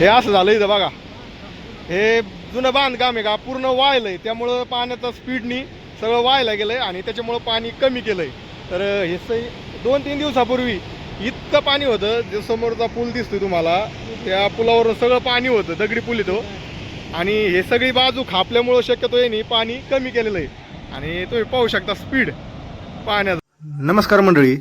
हे असं झालं इथं बघा. हे जुनं बांधकाम आहे का? पूर्ण वाळलंय. त्यामुळं पाण्याचा स्पीडनी सगळं वाहायला गेलंय आणि त्याच्यामुळं पाणी कमी केलंय. तर हे सई दोन तीन दिवसापूर्वी इतकं पाणी होतं जे समोरचा पूल दिसतोय तुम्हाला त्या पुलावरून सगळं पाणी होतं दगडी पूल येतो आणि हे सगळी बाजू खापल्यामुळं शक्यतो यांनी पाणी कमी केलेलं आहे आणि तुम्ही पाहू शकता स्पीड पाण्याचा. नमस्कार मंडळी.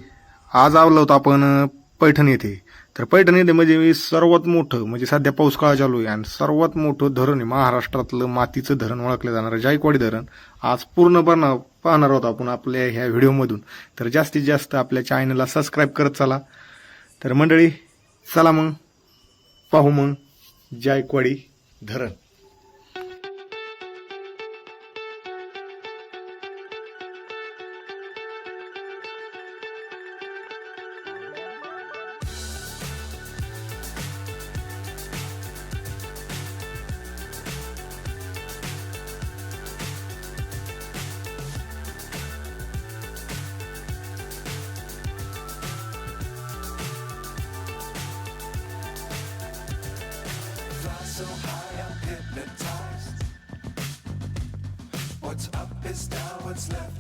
आज आवलं होतो आपण पैठण येथे. तर पैठण येथे म्हणजे सर्वात मोठं म्हणजे सध्या पाऊस काळ चालू आहे आणि सर्वात मोठं धरण आहे महाराष्ट्रातलं मातीचं धरण ओळखलं जाणारं जायकवाडी धरण. आज पूर्ण पाहणार आहोत आपण आपल्या ह्या व्हिडिओमधून. तर जास्तीत जास्त आपल्या चॅनलला सबस्क्राईब करत चला. तर मंडळी चला मग पाहू मग जायकवाडी धरण.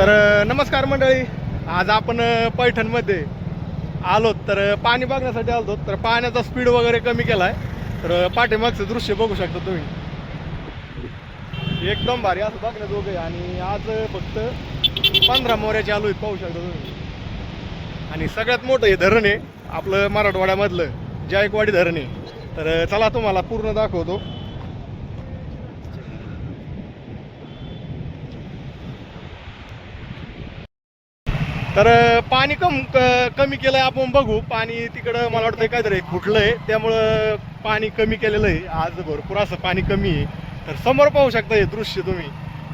तर नमस्कार मंडळी. आज आपण पैठणमध्ये आलो तर पाणी बघण्यासाठी आलो तर पाण्याचा स्पीड वगैरे कमी केला आहे तर पाठीमागचं दृश्य बघू शकता तुम्ही. एकदम भारी असं बघण्याजोगं आहे आणि आज फक्त पंधरा मोऱ्याचे आलो आहेत पाहू शकता तुम्ही. आणि सगळ्यात मोठं हे धरण आहे. आपलं मराठवाड्यामधलं जायकवाडी धरण आहे. तर चला तुम्हाला पूर्ण दाखवतो. तर पाणी कम क- कमी केलंय आपण बघू. पाणी तिकडं मला वाटतं काहीतरी फुटलंय. त्यामुळं पाणी कमी केलेलं आहे. आज भरपूर असं पाणी कमी आहे. तर समोर पाहू शकता हे दृश्य तुम्ही.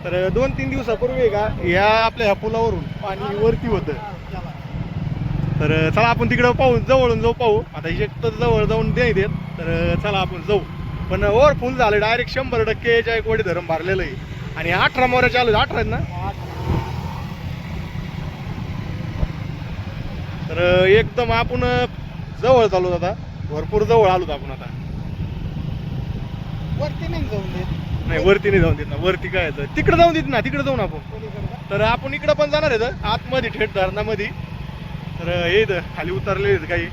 तर दोन तीन दिवसापूर्वी आहे का ह्या आपल्या ह्या पुलावरून पाणी वरती होतं. तर चला आपण तिकडं पाहू जवळून जाऊ पाहू. आता इथे तर जवळ जाऊन नाही देत. तर चला आपण जाऊ. पण ओव्हर फुल झालं. डायरेक्ट शंभर टक्के जायकवाडी धरण भरलेलं आहे. आणि अठरा मोऱ्या चालू आहेत. अठरा आहेत ना? तर एकदम आपण जवळ चालू आता. भरपूर जवळ आलो आपण आता. वरती नाही जाऊन देत. नाही वरती नाही जाऊन देत ना. वरती काय येतं तिकडे जाऊन देत ना तिकडे जाऊन आपण? तर आपण इकडं पण जाणार आहे आतमध्ये थेट धरणामध्ये. तर हे खाली उतरले आहेत काही.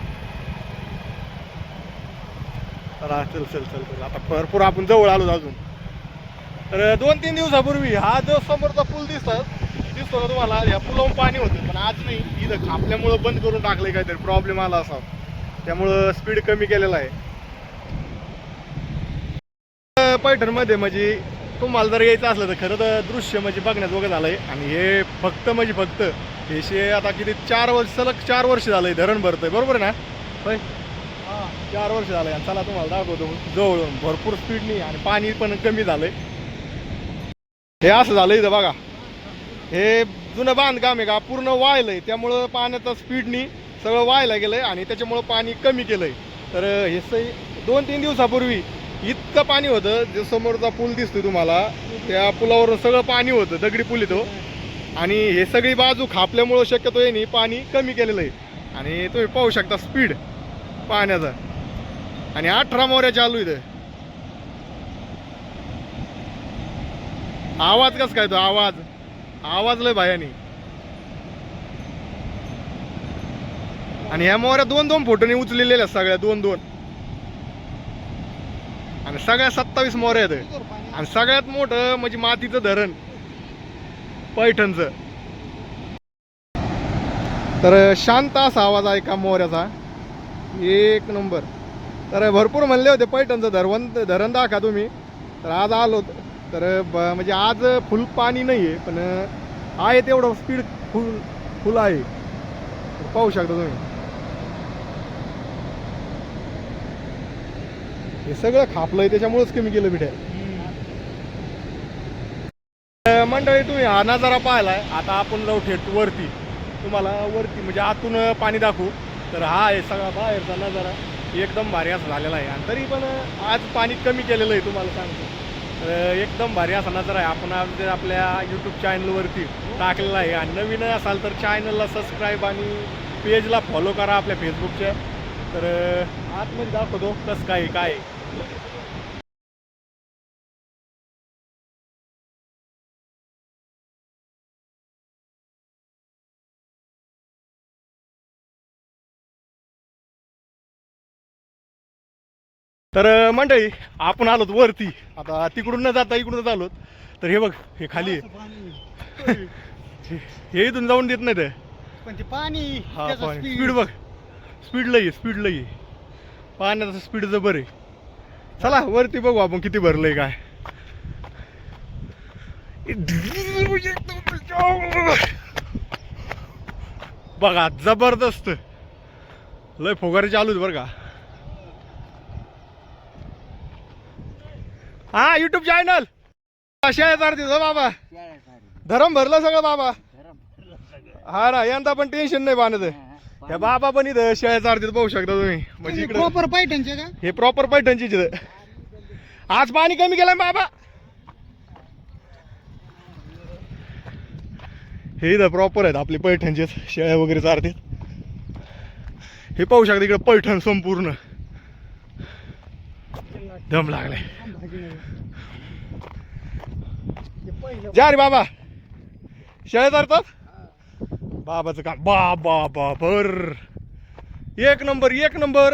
चला चल चल चल चल. आता भरपूर आपण जवळ आलो अजून. तर दोन तीन दिवसापूर्वी हा जो समोरचा पूल दिसतात दिसतो का तुम्हाला या पुलावून पाणी होतं पण आज नाही. इथं खापल्यामुळं बंद करून टाकलंय काहीतरी प्रॉब्लेम आला असा. त्यामुळं स्पीड कमी केलेला आहे. पैठणमध्ये म्हणजे तुम्हाला जर यायचं असलं तर खरं तर दृश्य म्हणजे बघण्याजोगं झालंय. आणि हे फक्त म्हणजे फक्त हे आता किती चार वर्ष सलग चार वर्ष झालंय धरण भरतंय. बरोबर ना? होय? हा. चार वर्ष झालंय. आणि चला तुम्हाला दाखवतो. जवळून भरपूर स्पीडनी आणि पाणी पण कमी झालंय. हे असं झालं इथं बघा. हे जुनं बांधकाम आहे का? पूर्ण वाळलंय. त्यामुळं पाण्याचा स्पीडनी सगळं वाहायला गेलंय आणि त्याच्यामुळं पाणी कमी केलंय. तर हे सही दोन तीन दिवसापूर्वी इतकं पाणी होतं जे समोरचा पूल दिसतोय तुम्हाला त्या पुलावरून सगळं पाणी होतं दगडी पूल येतो आणि हे सगळी बाजू खापल्यामुळं शक्यतो यांनी पाणी कमी केलेलं आहे आणि तुम्ही पाहू शकता स्पीड पाण्याचा. आणि अठरा मोऱ्या चालू इथं. आवाज कस काय तो? आवाज. आवाज लय भायानी. आणि ह्या मोहऱ्या दोन दोन फोटोनी उचलेलेल्या आहेत सगळ्या दोन दोन. आणि सगळ्या सत्तावीस मोहऱ्या आहेत. आणि सगळ्यात मोठं म्हणजे मातीचं धरण. पैठणचं. तर शांत असा आवाज आहे का मोहऱ्याचा. एक नंबर. तर भरपूर म्हणले होते पैठणचं धरवण धरण दाखा तुम्ही. तर आज आलो तर ब- म्हणजे आज फुल पाणी नाही आहे पण आहे तेवढं स्पीड फुल फुल आहे. पाहू शकता तुम्ही. हे सगळं खापलंय त्याच्यामुळेच कमी केलं बिड्या. मंडळी तुम्ही हा नजारा पाहिलाय. आता आपण जाऊ थेट वरती. तुम्हाला वरती म्हणजे आतून पाणी दाखवू. तर हा आहे सगळा बाहेरचा नजारा. एकदम भारी असा झालेला आहे. आणि तरी पण आज पाणी कमी केलेलं आहे तुम्हाला सांगतो. एकदम भारी असा नजर आहे. आपण आज ते आपल्या यूट्यूब चॅनलवरती टाकलेला आहे आणि नवीन असाल तर चॅनलला सबस्क्राईब आणि पेजला फॉलो करा आपल्या फेसबुकच्या तर आतमध्ये दाखवतो कसं काय आहे, काय तर मंडळी आपण आलोत वरती. आता तिकडून न जाता इकडूनच आलोत. तर हे बघ हे खाली. हे इथून जाऊन देत नाही ते पण ते पाणी हा पाणी. स्पीड बघ. स्पीड लई स्पीड लई पाण्याचं स्पीड जबर आहे. चला वरती बघू आपण किती भरलंय काय. बघा जबरदस्त. लय फुगारी चालू आहेत बरं का. हा युट्यूब चॅनल अशा तिथं बाबा. धरम भरलं सगळं बाबा. हा ना यंदा पण टेन्शन नाही बांधत. त्या बाबा पण इथं शेळ्या चारतीत पाहू शकता तुम्ही. म्हणजे इकडे. प्रॉपर पैठणचे का? हे प्रॉपर पैठणची तिथं आज पाणी कमी केलं बाबा. हे इथं प्रॉपर आहेत आपले पैठणचे शेळ्या वगैरे चारतीत हे पाहू शकता इकडे पैठण संपूर्ण. दम लागलाय. जा रे बाबा. शेळ्या चारतात बाबाचं काम. बा बा बा बर एक नंबर एक नंबर.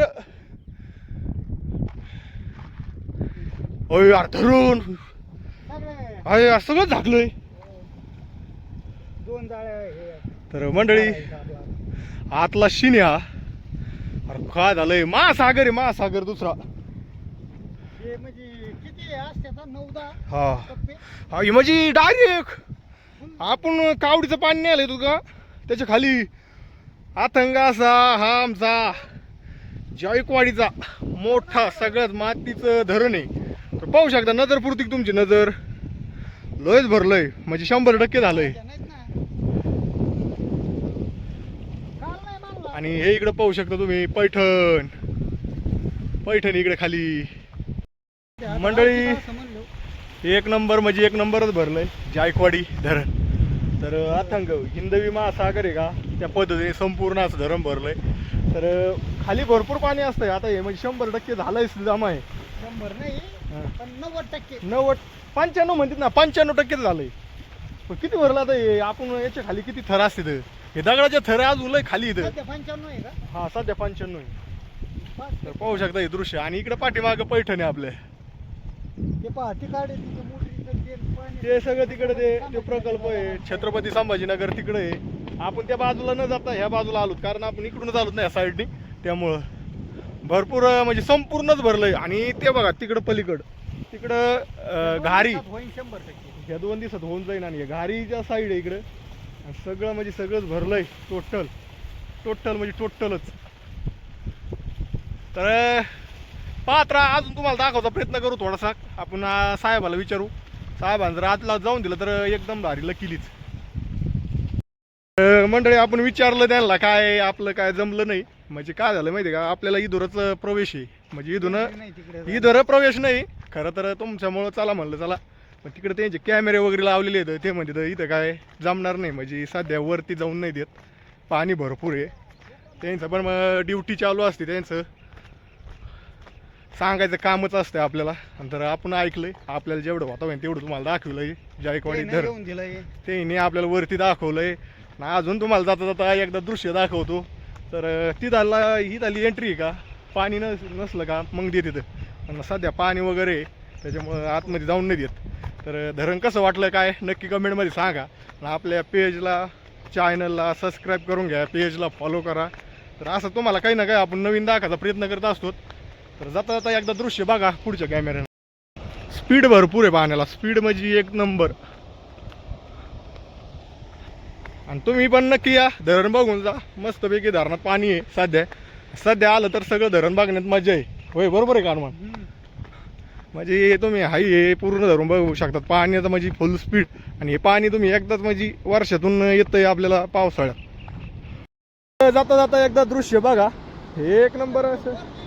अय यार धरून. अय यार सगळं झाकलंय. दोन तर मंडळी आतला शिन्या अरे काय झालंय? महासागर आहे महासागर दुसरा. म्हणजे हा. टप्पे हा म्हणजे डायरेक्ट आपण कावडीचं पाणी नाही आलंय तुका त्याच्याखाली. आतंगासा हा आमचा. जायकवाडीचा मोठा सगळ्यात मातीचं धरण आहे. तर पाहू शकता नजर पुरती तुमची नजर? लयच भरलंय. म्हणजे शंभर टक्के झालंय. आणि हे इकडे पाहू शकता तुम्ही पैठण. पैठण इकडे खाली. मंडळी- एक नंबर म्हणजे एक नंबरच भरलंय जायकवाडी धरण. तर अथंग हिंदवी महासागर आहे का? त्या पद्धतीने संपूर्ण असं धरण भरलंय. तर खाली भरपूर पाणी असतंय. आता हे म्हणजे शंभर टक्के झालंय जमा आहे. शंभर नाही नव्वद टक्के. नव्वद पंच्याण्णव म्हणतात ना पंच्याण्णव टक्केच झालंय. पण किती भरलं आता हे? आपण याच्या खाली किती थर असते हे दगडाचे थर अजून लय खाली इथं. पंच्याण्णव आहे का? हा सध्या पंच्याण्णव आहे. तर पाहू शकता हे दृश्य. आणि इकडे पाठीमागं पैठण आहे आपल्या ते पहा तिथे पाणी ते सगळं तिकडे ते ते प्रकल्प आहे. छत्रपती संभाजीनगर तिकडे आहे. आपण त्या बाजूला न जाता ह्या बाजूला आलोत. कारण आपण इकडूनच आलोत ना या साईडनी त्यामुळं भरपूर म्हणजे संपूर्णच भरलंय. आणि ते बघा तिकडं पलीकड. तिकडं घारी. होईन शंभर टक्के. ह्या दोन दिवसात होऊन जाईन आणि हे घारीच्या साईड आहे इकडं. सगळं म्हणजे सगळंच भरलंय. टोटल टोटल म्हणजे टोटलच तर पाहत राहा अजून तुम्हाला दाखवचा प्रयत्न करू थोडासा. आपण साहेबाला विचारू. साहेबांनी जर आतला जाऊन दिलं तर एकदम भारी लकीलीच. मंडळी आपण विचारलं त्यांना काय आपलं काय जमलं नाही. म्हणजे काय झालं माहिती का? आपल्याला इथूरच प्रवेश आहे. म्हणजे तिकडे इथं प्रवेश नाही. खरं तर तुमच्यामुळं चला म्हणलं चला. पण तिकडे त्यांचे कॅमेरे वगैरे लावलेले आहेत. ते म्हणते इथं काय जमणार नाही. म्हणजे सध्या वरती जाऊन नाही देत. पाणी भरपूर आहे. त्यांचं पण मग ड्युटी चालू असते त्यांचं. सांगायचं कामच असतं आपल्याला. आणि तर आपण ऐकलंय आपल्याला जेवढं होतं होईन तेवढं तुम्हाला दाखवलंय. जायकवाडी धर. त्यांनी आपल्याला वरती दाखवलंय. ना अजून तुम्हाला जाता जाता एकदा दृश्य दाखवतो. तर ती झाला ही झाली एंट्री का? पाणी नस नसलं का? मग देत तिथं. पण सध्या पाणी वगैरे त्याच्यामुळं आतमध्ये जाऊन नाही देत. तर धरण कसं वाटलं काय? नक्की कमेंटमध्ये सांगा. आणि आपल्या पेजला चॅनलला सबस्क्राईब करून घ्या. पेजला फॉलो करा. तर असं तुम्हाला काही ना काही आपण नवीन दाखवायचा प्रयत्न करत असतो तर जाता जाता एकदा दृश्य बघा पुढच्या कॅमेऱ्यानं स्पीड भरपूर आहे पाण्याला स्पीड म्हणजे एक नंबर आणि तुम्ही पण नक्की या. धरण बघून जा. मस्तपैकी धरणात पाणी आहे सध्या. सध्या आलं तर सगळं धरण बघण्यात मजा आहे. होय बरोबर आहे कारण म्हणजे हे तुम्ही हाई हे पूर्ण धरून बघू शकतात. पाण्याचं म्हणजे फुल स्पीड आणि हे पाणी तुम्ही एकदाच म्हणजे वर्षातून येतंय आपल्याला पावसाळ्यात. जाता जाता एकदा दृश्य बघा. हे एक नंबर असं.